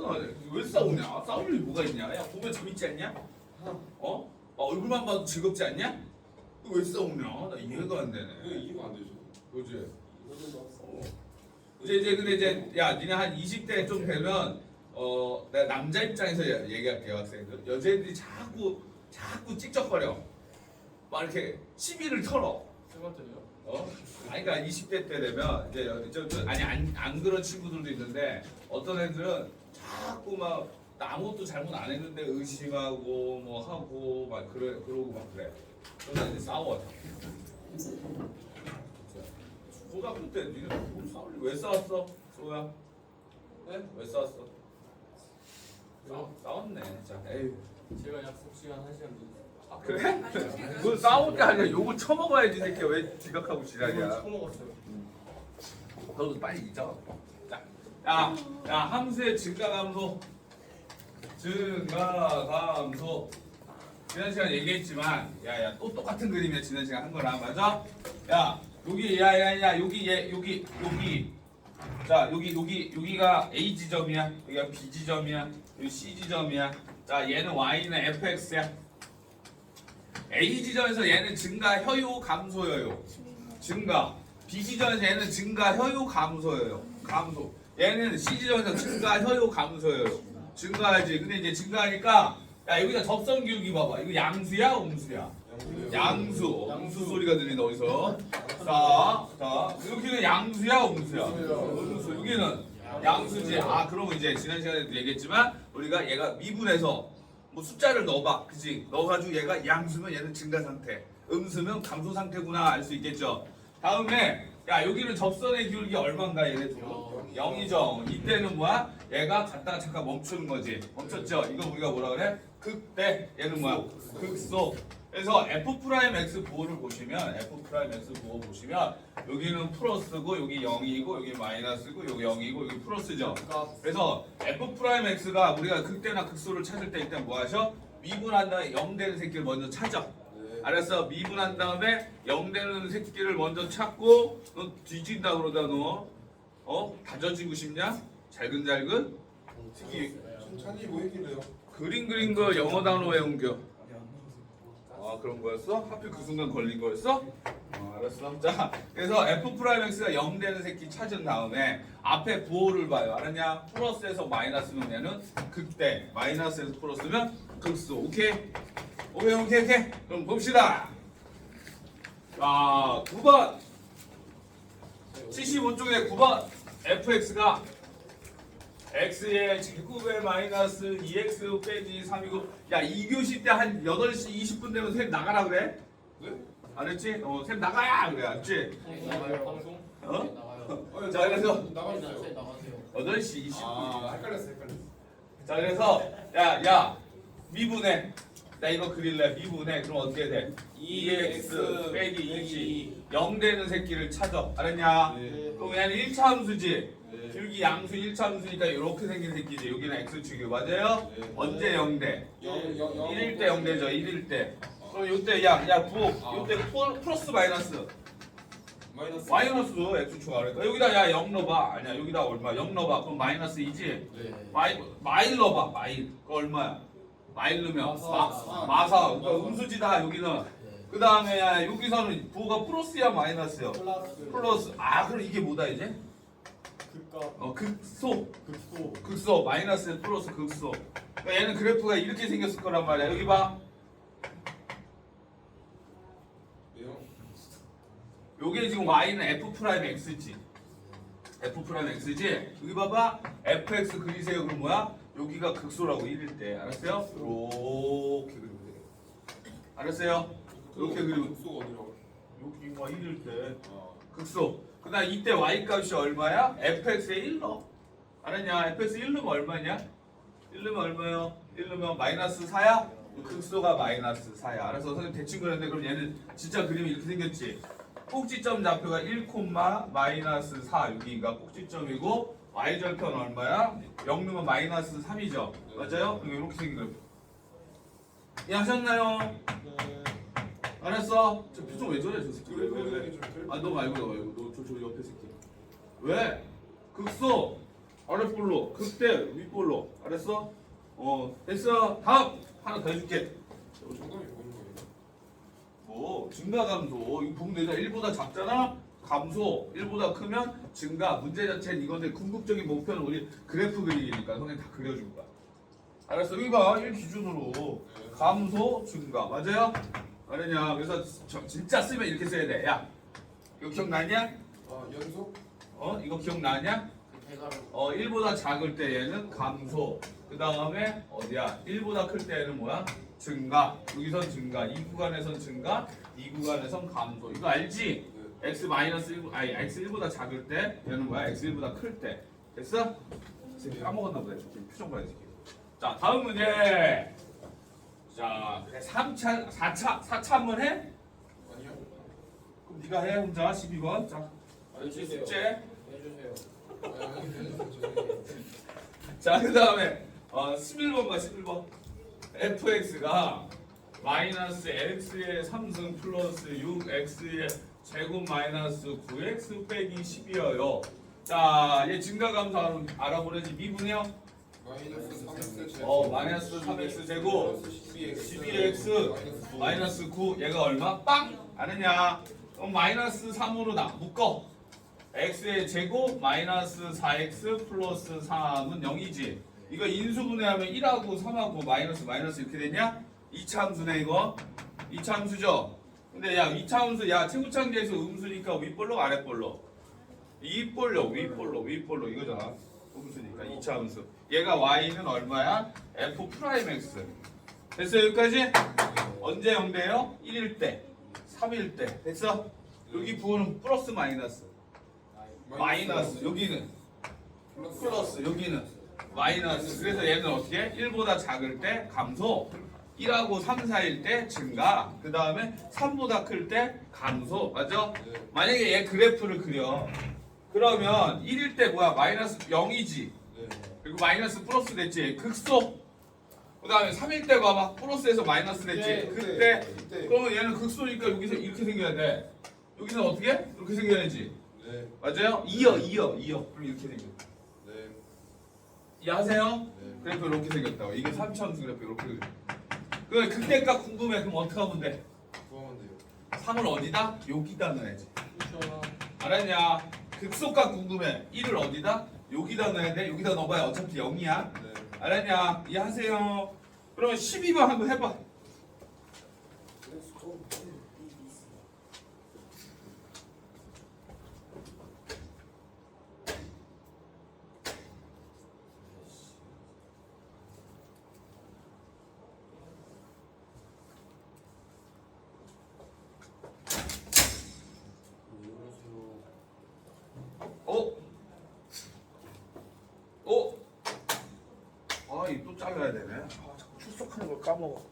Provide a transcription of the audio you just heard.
뻔하네. 왜 싸우냐? 싸울 일 뭐가 있냐? 야 보면 재밌지 않냐? 어? 아, 얼굴만 봐도 즐겁지 않냐? 왜 싸우냐? 나 이해가 안 되네. 이기면 안 되죠. 그지? 이제 이제 근데 이제 야 니네 한 20대 좀 되면 어 내가 남자 입장에서 야- 얘기할게 요 학생들 여자애들이 자꾸 자꾸 찍적거려 막 이렇게 시비를 털어? 어? 아니 그러니까 20대 때 되면 이제 여- 저, 저, 아니 안, 안 그런 친구들도 있는데 어떤 애들은 자꾸 막 아무것도 잘못 안 했는데 의심하고 뭐 하고 막 그래 그러고 막 그래 그러다 이제 싸워 고등학교 때 니네 뭘 싸울래? 왜 싸웠어? 소야? 네? 왜 싸웠어? 싸, 싸웠네 자 에휴 제가 약속 시간 1시간 늦었어요. 아, 그래? 그 싸울 게 아니라 욕을 처먹어야지 이 새끼야 왜 지각하고 지랄이야 처먹었어요. 너도 빨리 잊어. 자, 야, 야, 함수의 증가 감소. 증가 감소. 지난 시간 얘기했지만, 야, 야, 또 똑같은 그림이야. 지난 시간 한 거랑 맞아? 야, 여기, 야, 야, 야, 여기, 얘, 여기, 여기. 자, 여기, 여기, 여기가 A 지점이야. 여기가 B 지점이야. 여기 C 지점이야. 자, 얘는 Y는 fx야. A 지점에서 얘는 증가 혀요 감소여요. 증가. B 지점에서 얘는 증가 혀요 감소예요. 감소. 얘는 C 지점에서 증가 혀요 감소예요. 증가하지. 근데 이제 증가하니까 야 여기다 접선 기울기 봐봐. 이거 양수야, 음수야? 양수. 양수 소리가 들리는 어디서? 자, 자 여기는 양수야, 음수야? 음수. 여기는 양수지. 아 그러면 이제 지난 시간에도 얘기했지만 우리가 얘가 미분해서 뭐 숫자를 넣어봐, 그지? 넣어가지고 얘가 양수면 얘는 증가 상태, 음수면 감소 상태구나 알 수 있겠죠. 다음에 야 여기는 접선의 기울기 얼마인가 얘네 둘? 0이죠. 이때는 뭐야? 얘가 갔다가 잠깐 멈추는 거지. 멈췄죠? 이거 우리가 뭐라 그래? 극대. 얘는 뭐야? 극소. 그래서 f 프라임 x 부호를 보시면 f 프라임 x 부호 보시면 여기는 플러스고 여기 0이고 여기 마이너스고 여기 0이고 여기 플러스죠. 그래서 f 프라임 x가 우리가 극대나 극소를 찾을 때 일단 뭐 하셔? 미분한 다음에 0 되는 새끼를 먼저 찾아. 알았어 미분한 다음에 0 되는 새끼를 먼저 찾고 너 뒤진다 그러다 너 어? 다져지고 싶냐? 잘근잘근? 특히 찬이 뭐 했길래요? 그림 그린 거 영어 단어 외운겨 아 그런 거였어? 하필 그 순간 걸린 거였어? 어, 알았어 자 그래서 f 프라임 x가 0 되는 새끼 찾은 다음에 앞에 부호를 봐요 알았냐? 플러스에서 마이너스면 얘는 극대 마이너스에서 플러스면 극소 오케이? 오케이 오케이 오케이 그럼 봅시다 자 9번 75쪽에 9번 fx가 x의 제곱에 마이너스 2x 빼기 3이고 야 2교시 때 한 8시 20분 되면 쌤 나가라 그래? 네? 안 했지? 어, 쌤 나가야 그래 알지? 나가요 방송? 어? 나가요. 어, 자, 그래서 나가주세요. 나가세요. 8시 20분 아 헷갈렸어 헷갈렸어. 자 그래서 야, 야 미분해 나 이거 그릴래. 미분해. 그럼 어떻게 돼? 2x 빼기 2 0 되는 새끼를 찾아. 알았냐? 네. 그럼 얘는 1차 함수지. 네. 줄기 양수 1차 함수니까 이렇게 생긴 새끼지. 여기는 x축이 맞아요? 네. 언제 0돼? 영, 영, 영. 1일 때 0 되죠. 1일 때. 그럼 요때 야야 부호 요때 플- 플러스 마이너스. 마이너스. 마이너스 x축 아래까 여기다 야 0 넣어봐. 아니야. 여기다 얼마 0 넣어봐. 그럼 마이너스 2지? 네. 마이 마일 넣어봐. 마일. 그거 얼마야 마일 넣으면 마사. 마, 마사. 그러니까 음수지다 여기는. 네. 그 다음에 야 여기서는 부호가 플러스야 마이너스야? 플러스. 플러스. 아 그럼 이게 뭐다 이제? 극과 어 극소. 극소. 극소 마이너스 플러스 극소. 그러니까 얘는 그래프가 이렇게 생겼을 거란 말이야. 여기 봐? 요게 지금 y는 f 프라임 x지. f 프라임 x지? 여기 봐봐. fx 그리세요. 그럼 뭐야 여기가 극소라고 1일 때 알았어요? 이렇게 그리면 돼. 알았어요? 이렇게 그리면 수 어디로? 여기가 1일 때. 아. 극소. 그다음 이때 y 값이 얼마야? fx에 1 넣어 알았냐? fx 1 넣으면 얼마냐? 1 넣으면 얼마요? 1 넣으면 마이너스 4야? 극소가 마이너스 4야. 알아서 선생님 대충 그렸는데 그럼 얘는 진짜 그림이 이렇게 생겼지 꼭지점 좌표가 1, 마이너스 4 여기가 꼭지점이고 y절편 얼마야? 0 넣으면 마이너스 3이죠 맞아요? 그럼 이렇게 생긴 거예요 이해하셨나요? 네. 알았어? 저 표정 왜 저래 저 새끼 왜, 왜, 왜? 좀 그래. 아너 말고 너 말고 너저 저 옆에 새끼 왜? 극소 아랫볼로 극대 윗볼로 알았어? 어 됐어 다음 하나 더 해줄게 정답이 뭐인 거예요? 뭐 증가 감소. 이거 보면 되잖아 1보다 작잖아? 감소. 1보다 크면 증가. 문제 자체는 이건데 궁극적인 목표는 우리 그래프 그리기니까 선생님 다 그려줄 거야. 알았어. 여기 봐1 기준으로. 감소 증가. 맞아요? 알았냐? 그래서 저- 진짜 쓰면 이렇게 써야 돼야 이거 기억나냐? 아 연속? 어? 이거 기억나냐? 어 1보다 작을 때 얘는 감소 그 다음에 어디야? 1보다 클 때는 뭐야? 증가. 여기선 증가 이 구간에선 증가 이 구간에선 감소. 이거 알지? 네. x 마이너스 1 아니 x 1보다 작을 때 얘는 뭐야? x 1보다 클 때. 됐어? 지금 까먹었나 보다. 지금 표정 봐야지. 자 다음 문제. 자 그래 3차 4차 4차 한번 해? 아니요? 그럼 네가 해 혼자. 12번. 자. 숙제 자, 그 다음에 어, 11번 봐, 11번. fx가 마이너스 x의 3승 플러스 6x의 제곱 마이너스 9x 빼기 10이어요. 자, 얘 증가감소 알아보려지 미분이요? 마이너스 3x 제곱 어, 마이너스 3x 제곱 플러스 12x 12x 마이너스 9 얘가 얼마? 빵! 아느냐? 그럼 마이너스 3으로 나 묶어. X의 제곱 마이너스 4x 플러스 3은 0이지. 이거 인수분해하면 1하고 3하고 마이너스 마이너스 이렇게 되냐? 2차 함수네 이거. 2차 함수죠. 근데 야 2차 함수 야 최고창계에서 음수니까 윗볼로 아랫볼로. 윗볼로 윗볼로 윗볼로 이거잖아. 음수니까 2차 함수. 얘가 y는 얼마야? f 프라임 x. 됐어 여기까지? 언제 0돼요? 1일 때, 3일 때. 됐어? 여기 부호는 플러스 마이너스. 마이너스. 여기는 플러스 여기는 마이너스. 그래서 얘는 어떻게? 1보다 작을 때 감소 1하고 3, 4일 때 증가 그 다음에 3보다 클 때 감소? 네. 만약에 얘 그래프를 그려. 그러면 1일 때 뭐야? 마이너스 0이지. 네. 그리고 마이너스 플러스 됐지. 극소. 그 다음에 3일 때 봐봐. 플러스에서 마이너스 됐지. 네, 그때 그때. 그러면 얘는 극소니까 여기서 이렇게 생겨야 돼. 여기는 어떻게? 이렇게 생겨야지 네. 맞아요? 이어 이어 이어 그럼 이렇게 생겨 네. 이해하세요? 네. 그래프 이렇게 생겼다고 이게 3차함수 그래프 이렇게 생겼 그 그때가 궁금해 그럼 어떻게 하면 돼? 구하면 돼요. 3을 어디다? 여기다 넣어야지 그렇죠. 알았냐? 극소가 궁금해 1을 어디다? 여기다 넣어야 돼? 여기다 넣어봐야 어차피 0이야 네. 알았냐? 이해하세요? 그러면 12번 한번 해봐 어? 어? 아, 이 또 잘라야 되네. 아, 자꾸 출석하는 걸 까먹어.